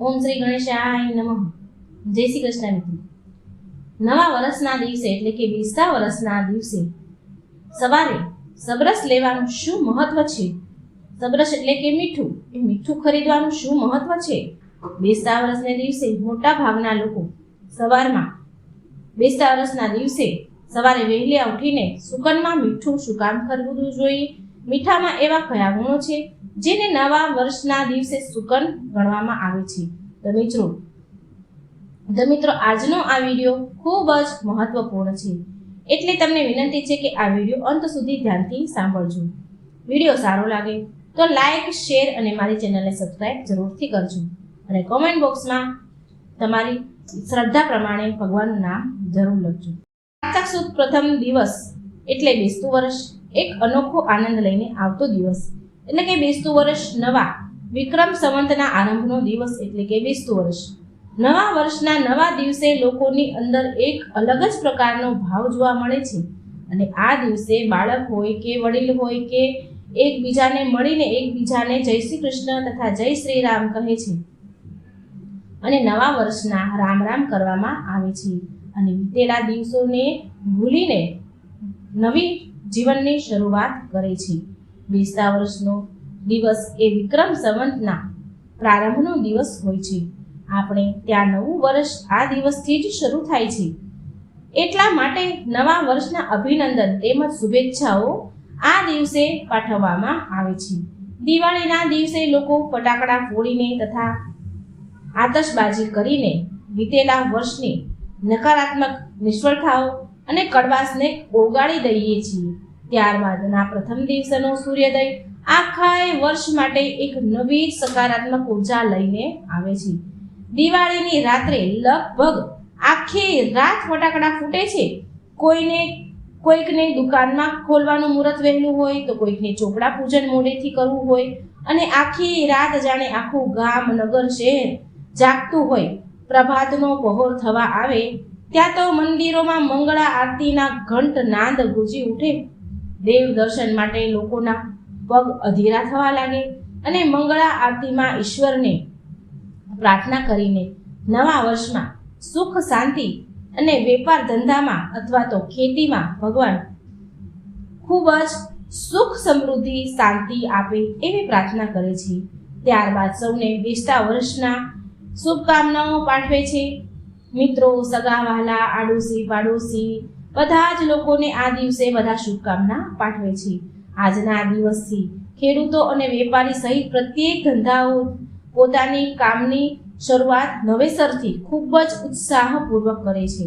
ઓમ શ્રી ગણેશાય નમઃ. જય શ્રી કૃષ્ણ મિત્રો. નવા વર્ષના દિવસે એટલે કે બેસતા વર્ષના દિવસે સવારે સબરસ લેવાનું શું મહત્વ છે? સબરસ એટલે કે મીઠું. એ મીઠું ખરીદવાનું શું મહત્વ છે? બેસતા વર્ષને દિવસે મોટા ભાગના લોકો સવારમાં બેસતા વર્ષના દિવસે સવારે વહેલી ઉઠીને સુકનમાં મીઠું શું કામ ખરીદવું જોઈએ? મીઠામાં એવા કયા ગુણો છે? જેને નવા વર્ષના દિવસે સુકન ગણવામાં આવે છે. તો મિત્રો તો મિત્રો, આજનો આ વીડિયો ખૂબ જ મહત્વપૂર્ણ છે. એટલે તમને વિનંતી છે કે આ વીડિયો અંત સુધી ધ્યાનથી સાંભળજો. વીડિયો સારો લાગે તો લાઈક, શેર અને મારી ચેનલને સબસ્ક્રાઇબ જરૂરથી કરજો. અને કોમેન્ટ બોક્સમાં તમારી શ્રદ્ધા પ્રમાણે ભગવાનનું નામ જરૂર લખજો. કારતક સુદ પ્રથમ દિવસ એટલે બેસતું વર્ષ. એક અનોખો આનંદ લઈને આવતો દિવસ. એટલે કે બેસતું વર્ષ નવા વિક્રમ સંવંતના આરંભનો દિવસ એટલે કે બેસતું વર્ષ. નવા વર્ષના નવા દિવસે લોકોની અંદર એક અલગ જ પ્રકારનો ભાવ જોવા મળે છે. અને આ દિવસે બાળક હોય કે વડીલ હોય કે એકબીજાને મળીને એકબીજાને જય શ્રી કૃષ્ણ તથા જય શ્રી રામ કહે છે. અને નવા વર્ષના રામ રામ કરવામાં આવે છે. અને વીતેલા દિવસોને ભૂલીને નવી જીવનની શરૂઆત કરે છે. બેસતા વર્ષનો દિવસ એ વિક્રમ સંવંતના પ્રારંભનો દિવસ હોય છે. આપણે ત્યાં નવું વર્ષ આ દિવસથી જ શરૂ થાય છે. એટલા માટે નવા વર્ષના અભિનંદન તેમજ શુભેચ્છાઓ આ દિવસે પાઠવવામાં આવે છે. દિવાળીના દિવસે લોકો ફટાકડા ફોડીને તથા આતશબાજી કરીને વીતેલા વર્ષની નકારાત્મક નિષ્ફળતાઓ અને કડવાશને ઓગાળી દઈએ છીએ. ત્યારબાદના પ્રથમ દિવસનો સૂર્યોદય આખા વર્ષ માટે એક નવી સકારાત્મક ઊર્જા લઈને આવે છે. દિવાળીની રાત્રે લગભગ આખી રાત ફટાકડા ફૂટે છે. કોઈને કોઈકને દુકાનમાં ખોલવાનું મુહૂર્ત વહેલું હોય તો કોઈકને ચોપડા પૂજન મોડેથી કરવું હોય અને આખી રાત જાણે આખું ગામ, નગર, શહેર જાગતું હોય, પ્રભાતનો પહોર થવા આવે, ત્યાં તો મંદિરોમાં મંગળા આરતીના ઘંટ નાદ ગુંજી ઉઠે. દેવ દર્શન માટે લોકોના પગ અધીરા થવા લાગે અને મંગળા આરતીમાં ઈશ્વરને પ્રાર્થના કરીને નવા વર્ષમાં સુખ, શાંતિ અને વેપાર ધંધામાં અથવા તો ખેતીમાં ભગવાન ખૂબ જ સુખ, સમૃદ્ધિ, શાંતિ આપે એવી પ્રાર્થના કરે છે. ત્યારબાદ સૌને બેસતા વર્ષના શુભકામનાઓ પાઠવે છે. મિત્રો સગાવાલા આડોશી પાડોશી બધા જ લોકોને આ દિવસે બધા શુભકામના પાઠવે છે. આજના દિવસથી ખેડૂતો અને વેપારી સહિત પ્રત્યેક ધંધાઓ પોતાની કામની શરૂઆત નવેસરથી ખૂબ જ ઉત્સાહપૂર્વક કરે છે.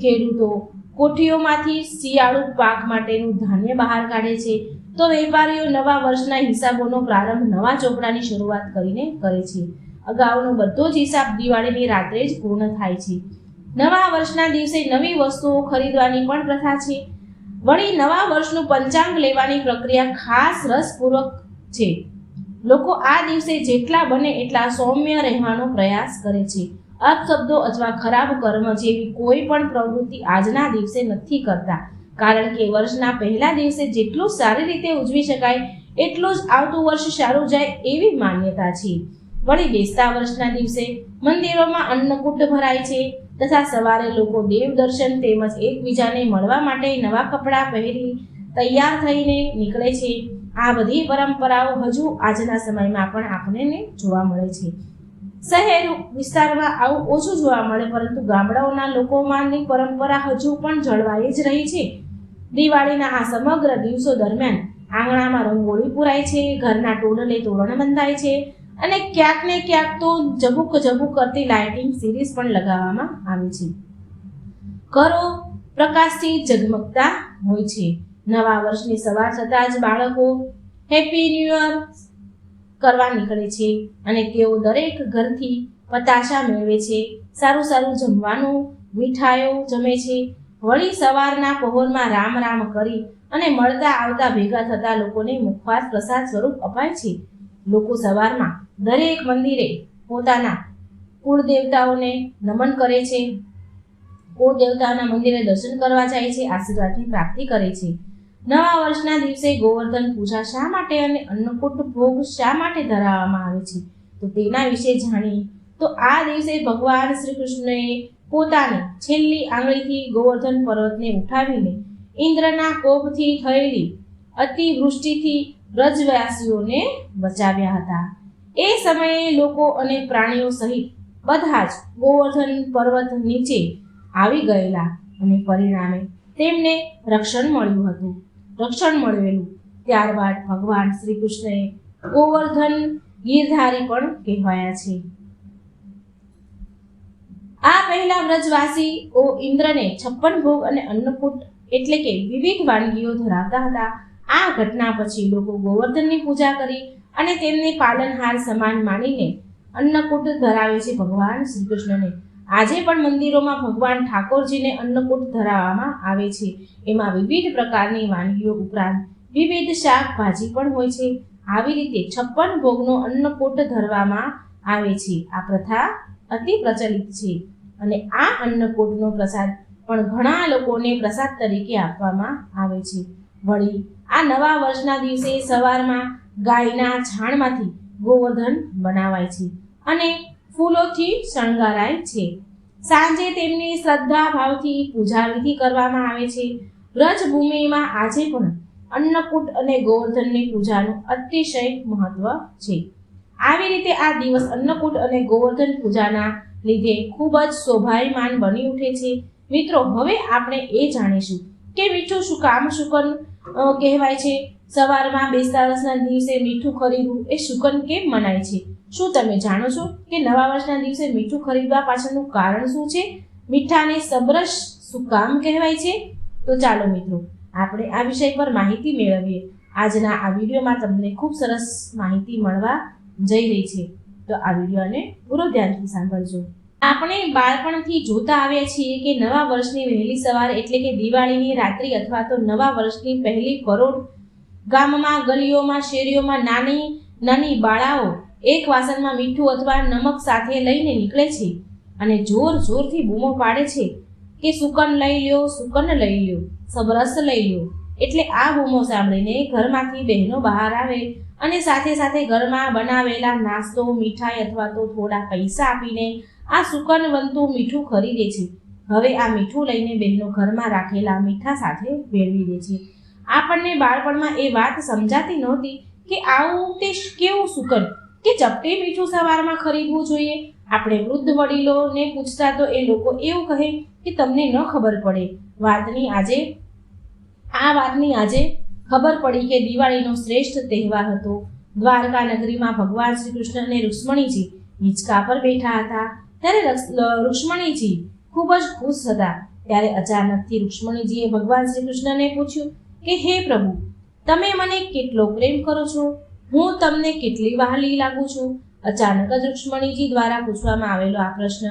ખેડૂતો કોઠીઓમાંથી શિયાળુ પાક માટેનું ધાન્ય બહાર કાઢે છે. તો વેપારીઓ નવા વર્ષના હિસાબોનો પ્રારંભ નવા ચોપડાની શરૂઆત કરીને કરે છે. અગાઉનો બધો જ હિસાબ દિવાળીની રાત્રે જ પૂર્ણ થાય છે. નવા વર્ષના દિવસે નવી વસ્તુઓ ખરીદવાની પણ પ્રથા છે. વળી નવા વર્ષનું પંચાંગ લેવાની પ્રક્રિયા ખાસ રસપૂર્વક છે. લોકો આ દિવસે જેટલા બને એટલા સૌમ્ય રહેવાનો પ્રયાસ કરે છે. અપશબ્દો અથવા ખરાબ કર્મ જેવી કોઈ પણ પ્રવૃત્તિ આજના દિવસે નથી કરતા. કારણ કે વર્ષના પહેલા દિવસે જેટલું સારી રીતે ઉજવી શકાય, એટલું જ આવતું વર્ષ સારું જાય એવી માન્યતા છે. વળી બેસતા વર્ષના દિવસે મંદિરોમાં અન્નકૂટ ભરાય છે. તથા સવારે લોકો દેવ દર્શન તેમજ એકબીજાને મળવા માટે નવા કપડાં પહેરી તૈયાર થઈને નીકળે છે. આ બધી પરંપરાઓ હજુ આજના સમયમાં પણ આપણને જોવા મળે છે. શહેર વિસ્તારમાં આવું ઓછું જોવા મળે, પરંતુ ગામડાઓના લોકોમાંની પરંપરા હજુ પણ જળવાઈ જ રહી છે. દિવાળીના આ સમગ્ર દિવસો દરમિયાન આંગણામાં રંગોળી પુરાય છે, ઘરના ટોડલે તોરણ બંધાય છે અને ક્યાંક ને ક્યાંક તો ઝબુક ઝબુક કરતી લાઇટિંગ સિરીઝ પણ લગાવવામાં આવે છે. ઘરો પ્રકાશથી ઝગમગતા હોય છે. નવા વર્ષની સવાર થતાં જ બાળકો હેપી ન્યૂ યર કરવા નીકળે છે અને તેઓ દરેક ઘરથી પતાશા મેળવે છે. સારું સારું જમવાનું મીઠાઈઓ જમે છે. વળી સવારના પહોરમાં રામ રામ કરી અને મળતા આવતા ભેગા થતા લોકોને મુખવાસ પ્રસાદ સ્વરૂપ અપાય છે. લોકો સવારમાં દરેક મંદિરે પોતાના કુળ દેવતાઓને નમન કરે છે. કુળ દેવતાઓના મંદિરે દર્શન કરવા જાય છે, આશીર્વાદની પ્રાપ્તિ કરે છે. નવા વર્ષના દિવસે ગોવર્ધન પૂજા શા માટે અને અન્નકૂટ ભોગ શા માટે ધરાવવામાં આવે છે? તો તેના વિશે જાણીએ. તો આ દિવસે ભગવાન શ્રી કૃષ્ણએ પોતાની છેલ્લી આંગળીથી ગોવર્ધન પર્વતને ઉઠાવીને ઇન્દ્રના કોપથી થયેલી અતિવૃષ્ટિથી વ્રજવાસીઓને બચાવ્યા હતા. એ સમયે લોકો અને પ્રાણીઓ સહિત બધા જ ગોવર્ધન પર્વત નીચે આવી ગયેલા અને પરિણામે તેમને રક્ષણ મળ્યું હતું. રક્ષણ મળેલું ત્યારબાદ ભગવાન શ્રી કૃષ્ણએ ગોવર્ધન ગીરધારી પણ કહેવાયા છે. આ પહેલા વ્રજવાસીઓ ઇન્દ્રને છપ્પન ભોગ અને અન્નકૂટ એટલે કે વિવિધ વાનગીઓ ધરાવતા હતા. આ ઘટના પછી લોકો ગોવર્ધનની પૂજા કરી અને તેમને પાલનહાર સમાન માનીને અન્નકૂટ ધરાવે છે ભગવાન શ્રી કૃષ્ણને આજે પણ મંદિરોમાં ભગવાન ઠાકોરજીને અન્નકૂટ ધરાવવામાં આવે છે. એમાં વિવિધ પ્રકારની વાનગીઓ ઉપરાંત વિવિધ શાકભાજી પણ હોય છે. આવી રીતે છપ્પન ભોગનો અન્નકૂટ ધરવામાં આવે છે. આ પ્રથા અતિ પ્રચલિત છે અને આ અન્નકૂટનો પ્રસાદ પણ ઘણા લોકોને પ્રસાદ તરીકે આપવામાં આવે છે. વળી આ નવા વર્ષના દિવસે સવારમાં ગાયના છાણમાંથી ગોવર્ધન બનાવાય છે અને ફૂલોથી શણગારાય છે. સાંજે તેમની શ્રદ્ધા ભાવથી પૂજા વિધિ કરવામાં આવે છે. વ્રજભૂમિમાં આજે પણ અન્નકૂટ અને ગોવર્ધનની પૂજાનું અતિશય મહત્વ છે. આવી રીતે આ દિવસ અન્નકૂટ અને ગોવર્ધન પૂજાના લીધે ખૂબ જ શોભાયમાન બની ઉઠે છે. મિત્રો, હવે આપણે એ જાણીશું કે મીઠું શું કામ શુકન કહેવાય છે? સવારમાં બેસતા વર્ષના દિવસે મીઠું ખરીદવું એ શુકન કેમ મનાય છે? શું તમે જાણો છો કે નવા વર્ષના દિવસે મીઠું ખરીદવા પાછળનું કારણ શું છે? મીઠાને સબરસ શું કામ કહેવાય છે? તો ચાલો મિત્રો, આપણે આ વિષય પર માહિતી મેળવીએ. આજના આ વિડીયોમાં તમને ખૂબ સરસ માહિતી મળવા જઈ રહી છે. તો આ વિડીયોને પૂરો ધ્યાનથી સાંભળજો. આપણે બાળપણથી જોતા આવ્યા છીએ કે નવા વર્ષની વહેલી સવાર એટલે કે દિવાળીની રાત્રિ અથવા તો નવા વર્ષની પહેલી પરોઢ. ગામમાં, ગલીઓમાં, શેરીઓમાં નાની નાની બાળાઓ એક વાસણમાં મીઠું અથવા નમક સાથે લઈને નીકળે છે અને જોર જોરથી બૂમો પાડે છે કે સુકન લઈ લ્યો, સુકન લઈ લ્યો સબરસ લઈ લ્યો. એટલે આ બૂમો સાંભળીને ઘરમાંથી બહેનો બહાર આવે અને સાથે સાથે ઘરમાં બનાવેલા નાસ્તો, મીઠાઈ અથવા તો થોડા પૈસા આપીને આ સુકન વંતુ મીઠું ખરીદે છે. હવે આ મીઠું લઈને બહેનો ઘરમાં રાખેલા મીઠા સાથે ભેળવી દે છે. આપણને બાળપણમાં એ વાત સમજાતી નહોતી કે આવું તે કેવું સુકન? કે ચપટી મીઠું સવારમાં ખરીદવું જોઈએ? આપણે વૃદ્ધ વડીલોને પૂછતા તો એ લોકો એવું કહે કે તમને ન ખબર પડે. વાતની આજે, આ વાતની આજે ખબર પડી કે દિવાળીનો શ્રેષ્ઠ તહેવાર હતો. દ્વારકા નગરીમાં ભગવાન શ્રી કૃષ્ણ અને રુક્ષ્મણીજી હિંચકા પર બેઠા હતા. ત્યારે રુક્ષ્મણીજી ખૂબ જ ખુશ હતા. ત્યારે અચાનકથી રુક્ષ્મણીજીએ ભગવાન શ્રી કૃષ્ણને પૂછ્યું કે, હે પ્રભુ, તમે મને કેટલો પ્રેમ કરો છો? હું તમને કેટલી વહાલી લાગુ છું? અચાનક જ રુક્ષ્મણીજી દ્વારા પૂછવામાં આવેલો આ પ્રશ્ન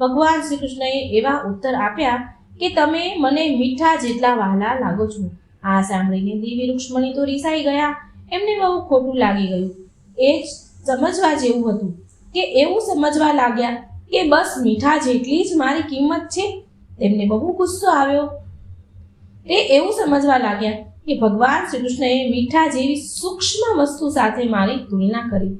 ભગવાન શ્રી કૃષ્ણએ એવા ઉત્તર આપ્યા કે, તમે મને મીઠા જેટલા વહાલા લાગો છો. આ સાંભળીને દેવી રુક્ષ્મણી તો રીસાઈ ગયા. એમને બહુ ખોટું લાગી ગયું. એ સમજવા જેવું હતું કે, એવું સમજવા લાગ્યા કે બસ મીઠા જેટલી જ મારી કિંમત છે? તેમને બહુ ગુસ્સો આવ્યો. તે એવું સમજવા લાગ્યા કે ભગવાન શ્રી કૃષ્ણએ મીઠા જેવી સૂક્ષ્મ વસ્તુ સાથે મારી તુલના કરી.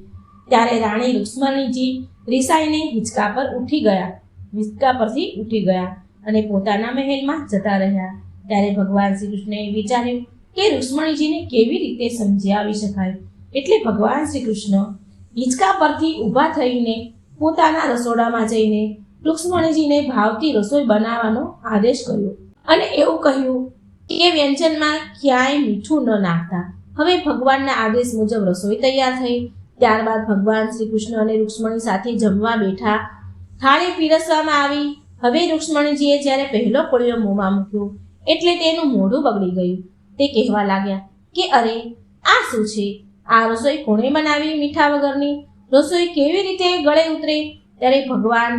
ત્યારે રાણી રુક્ષ્મણીજી રીસાઈને હિંચકા પર ઉઠી ગયા. હિંચકા પરથી ઉઠી ગયા અને પોતાના મહેલમાં જતા રહ્યા. ત્યારે ભગવાન શ્રી કૃષ્ણએ વિચાર્યું કે રુક્ષ્મણીજીને કેવી રીતે સમજાવી શકાય? એટલે ભગવાન શ્રી કૃષ્ણ હિંચકા પરથી ઊભા થઈને પોતાના રસોડામાં જઈને રૂક્ષ્મણીજીને ભાવતી રસોઈ બનાવવાનો આદેશ કર્યો અને એવું કહ્યું કે વ્યંજનમાં ક્યાંય મીઠું ન નાખતા. હવે ભગવાનના આદેશ મુજબ રસોઈ તૈયાર થઈ. ત્યારબાદ ભગવાન શ્રી કૃષ્ણ અને રૂક્ષ્મણી સાથે જમવા બેઠા. થાળી પીરસવામાં આવી. હવે રૂક્ષ્મણીજીએ જ્યારે પહેલો કોળિયો મોંમાં મૂક્યો, એટલે તેનું મોઢું બગડી ગયું. તે કહેવા લાગ્યા કે અરે, આ શું છે? આ રસોઈ કોણે બનાવી મીઠા વગરની? રસોઈ કેવી રીતે ગળે ઉતરે ત્યારે ભગવાન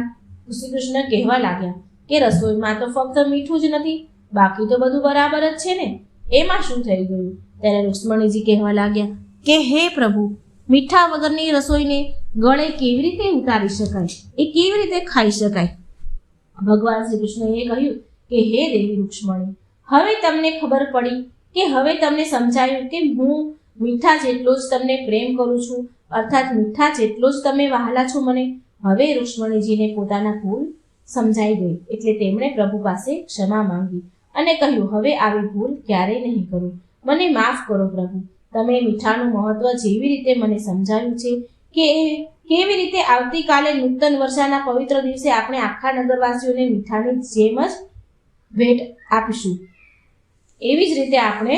શ્રી કૃષ્ણ કહેવા લાગ્યા કે રસોઈમાં તો ફક્ત મીઠું જ નથી, બાકી તો બધું બરાબર જ છે ને? એમાં શું થઈ ગયું? ત્યારે રુક્ષ્મણીજી કહેવા લાગ્યા કે હે પ્રભુ, મીઠા વગરની રસોઈને ગળે કેવી રીતે ઉતારી શકાય? એ કેવી રીતે ખાઈ શકાય? ભગવાન શ્રી કૃષ્ણએ કહ્યું કે હે દેવી રુક્ષ્મણી, હવે તમને ખબર પડી કે હવે તમને સમજાયું કે હું મીઠા જેટલો જ તમને પ્રેમ કરું છું અર્થાત મીઠા જેટલો જ તમે વહાલા છો મને, હવે રુષ્મણીજીને પોતાના ભૂલ સમજાઈ ગઈ, એટલે તેમણે પ્રભુ પાસે ક્ષમા માંગી અને કહ્યું, હવે આવી ભૂલ ક્યારેય નહીં કરું. મને માફ કરો પ્રભુ. તમે મીઠાનું મહત્વ જેવી રીતે મને સમજાવ્યું છે કે કેવી રીતે આવતીકાલે નૂતન વર્ષાના પવિત્ર દિવસે આપણે આખા નગરવાસીઓને મીઠાની જેમ જ ભેટ આપીશું. એવી જ રીતે આપણે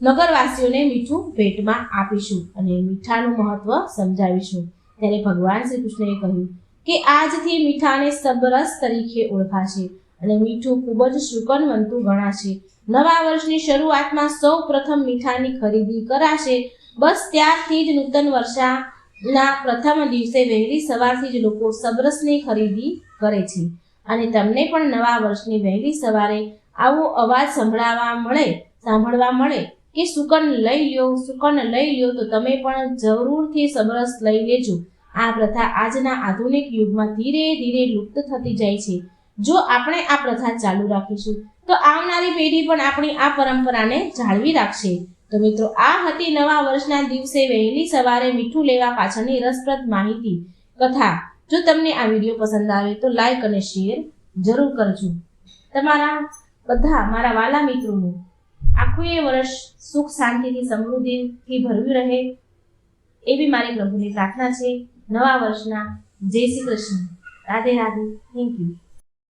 નગરવાસીઓને મીઠું ભેટમાં આપીશું અને મીઠાનું મહત્વ સમજાવીશું. ત્યારે ભગવાન શ્રી કૃષ્ણએ કહ્યું કે આજથી મીઠાને સબરસ તરીકે ઓળખાશે અને મીઠું ખૂબ જ શુકનવંતું ગણાશે. નવા વર્ષની શરૂઆતમાં સૌ પ્રથમ મીઠાની ખરીદી કરાશે. બસ ત્યારથી જ નૂતન વર્ષાના પ્રથમ દિવસે વહેલી સવારથી જ લોકો સબરસની ખરીદી કરે છે. અને તમને પણ નવા વર્ષની વહેલી સવારે આવો અવાજ સંભળાવા મળે, સાંભળવા મળે કે સુકન લઈ લ્યો, સુકન લઈ લ્યો, તો તમે પણ જરૂરથી સબરસ લઈ લેજો. આ પ્રથા આજના આધુનિક યુગમાં ધીરે ધીરે લુપ્ત થતી જાય છે. જો આપણે આ પ્રથા ચાલુ રાખીશું, તો આવનારી પેઢી પણ આપણી આ પરંપરાને જાળવી રાખશે. તો મિત્રો, આ હતી નવા વર્ષના દિવસે વહેલી સવારે મીઠું લેવા પાછળની રસપ્રદ માહિતી. કથા, જો તમને આ વીડિયો પસંદ આવે તો લાઈક અને શેર જરૂર કરજો. તમારા બધા, મારા વાલા મિત્રોનું આખું એ વર્ષ સુખ શાંતિથી સમૃદ્ધિથી ભરવી રહે એવી મારી પ્રભુની પ્રાર્થના છે. નવા વર્ષના જય શ્રી કૃષ્ણ. રાધે રાધે. Thank you